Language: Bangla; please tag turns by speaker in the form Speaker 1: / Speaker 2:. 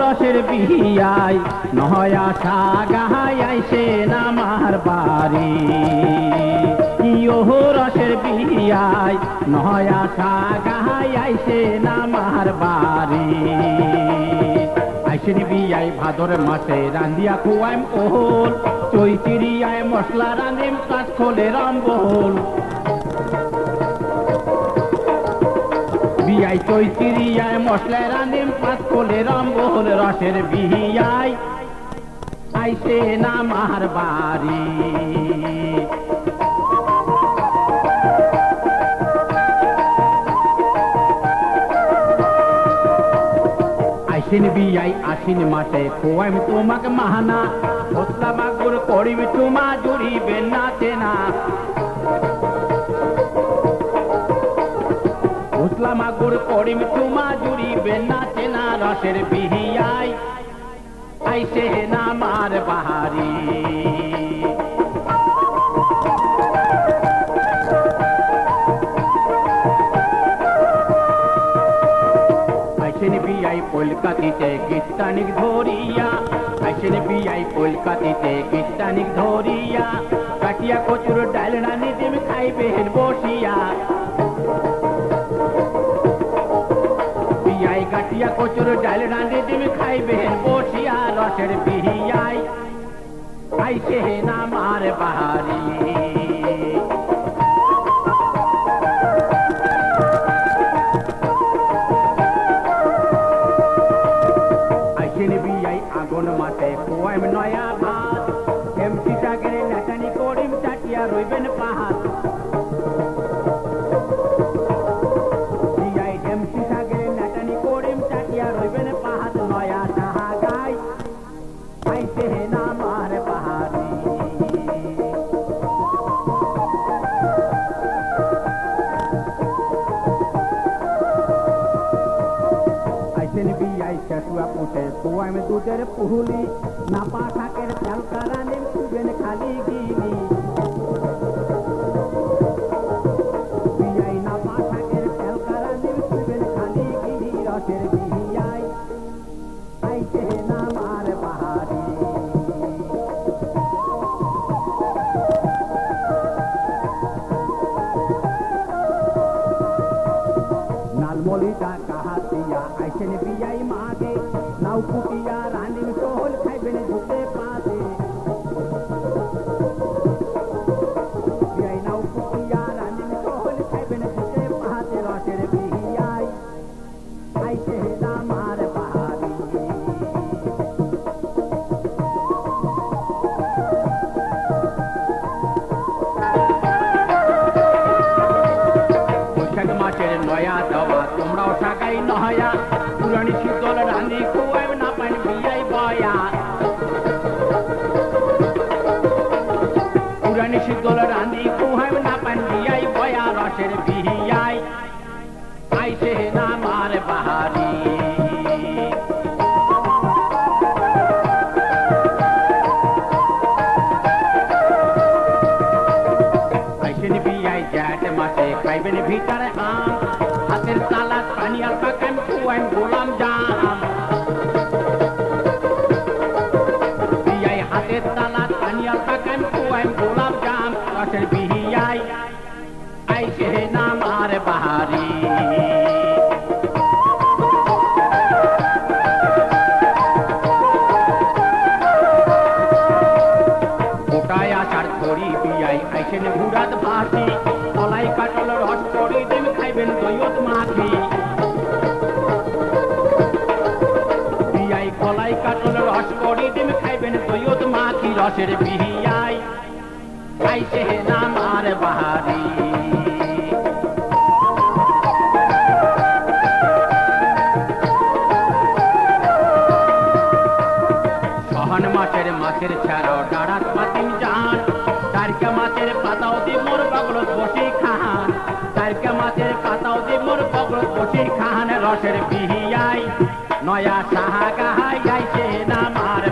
Speaker 1: রসের বিহিয়াই নহয় আশা গাহাই আইসে নামার বাড়ি। ইহো রসের বিহিয়াই নহয় আশা গাহাই আইসে নামার বাড়ি। আইসেন বিয়াই ভাদর মাসে রান্দিয়া খুয়াইম ওহল, চৈতিরিয়ায় খোলে বিয়াই চৈতিরিয়ায় কোলে রম্বল রসের বিহিয়াই আইসে নামার বাড়ি। বিয়াই মাসে, খোয়াইম তোমাক মাহানা। মশলা মাগুর করিবি জুড়িবে না চেনা। মাগুর করিম তুমা জুড়িবে না চেনা রসের বিহিয়াই। আইসে নামার বাহারি। আইসেন বিয়াই কলকাতিতে গীতানিক ধরিয়া। আইসেন বিয়াই কলকাতিতে গীতানিক ধরিয়া। কাটিয়া কচুর ডাল রানি দিম খাইবেন বসিয়া। পিয়াই কাটিয়া কচুর ডাল রানি তুমি খাইবেন বসিয়া। রসের বিহিয়াই আইসে নামার বাহারি। বাহারি আইসেন বিয়াই চেটুয়া পুহুলি নাপা থাকের তেল কারানিম খালি গিলি নালমলিটা কাহাতিয়া আইসেন বিয়াই মাগে নাও কুটিয়া মাসের নয়া দেওয়া, তোমরাও সাকাই নহয়া পুরানি শীতল রানি খুয়াই না পানি বিয়াই বয়া। পুরানি শীতল রানি খুয়াই না পানি বিয়াই বয়া, রসের বিহিয়াই আইসে না বাহারি মাসে খাইবেন ভিতরে আম হাতের তালা পানি আর পাকান কুয়াইন গোলাম জাম বিয়াই হাতের তালা পানি আর পাকান কুয়াইন গোলাম দিন খাইবেন দৈয়ত মাখি বিয়াই কলাই কাটল রস করি দিন খাইবেন দৈয়ত মাখি রসের বিহিয়াই আইসে নাম আর বাহারি। মাছের মাছের ছাড়াও ডাড়াত পাতিম জান তারকা মাছের পাতাও দি মোর বগলত বসি খান। মার্কা মাছের পাতাও দিব পগল কঠির খান রসের বিহিয়াই নয়া সাহা গাহাই গাইছে না মার